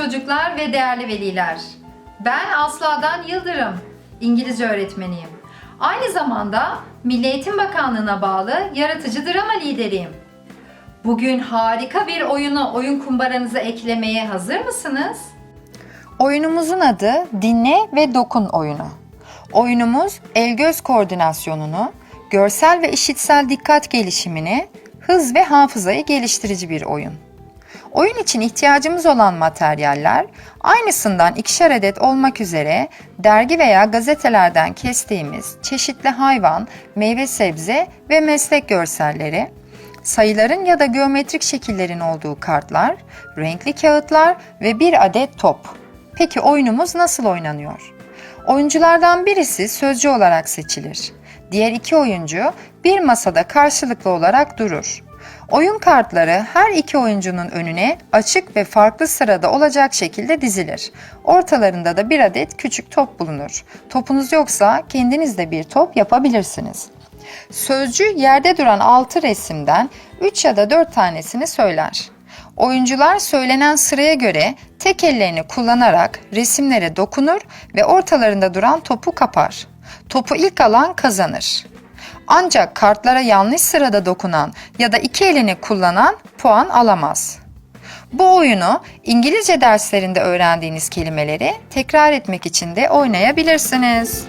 çocuklar ve değerli veliler. Ben Asla'dan Yıldırım, İngilizce öğretmeniyim. Aynı zamanda Milli Eğitim Bakanlığı'na bağlı yaratıcı drama lideriyim. Bugün harika bir oyunu oyun kumbaranıza eklemeye hazır mısınız? Oyunumuzun adı Dinle ve Dokun oyunu. Oyunumuz el-göz koordinasyonunu, görsel ve işitsel dikkat gelişimini, hız ve hafızayı geliştirici bir oyun. Oyun için ihtiyacımız olan materyaller aynısından ikişer adet olmak üzere dergi veya gazetelerden kestiğimiz çeşitli hayvan, meyve sebze ve meslek görselleri, sayıların ya da geometrik şekillerin olduğu kartlar, renkli kağıtlar ve bir adet top. Peki oyunumuz nasıl oynanıyor? Oyunculardan birisi sözcü olarak seçilir. Diğer iki oyuncu bir masada karşılıklı olarak durur. Oyun kartları her iki oyuncunun önüne açık ve farklı sırada olacak şekilde dizilir. Ortalarında da bir adet küçük top bulunur. Topunuz yoksa kendiniz de bir top yapabilirsiniz. Sözcü yerde duran 6 resimden 3 ya da 4 tanesini söyler. Oyuncular söylenen sıraya göre tek ellerini kullanarak resimlere dokunur ve ortalarında duran topu kapar. Topu ilk alan kazanır. Ancak kartlara yanlış sırada dokunan ya da iki elini kullanan puan alamaz. Bu oyunu İngilizce derslerinde öğrendiğiniz kelimeleri tekrar etmek için de oynayabilirsiniz.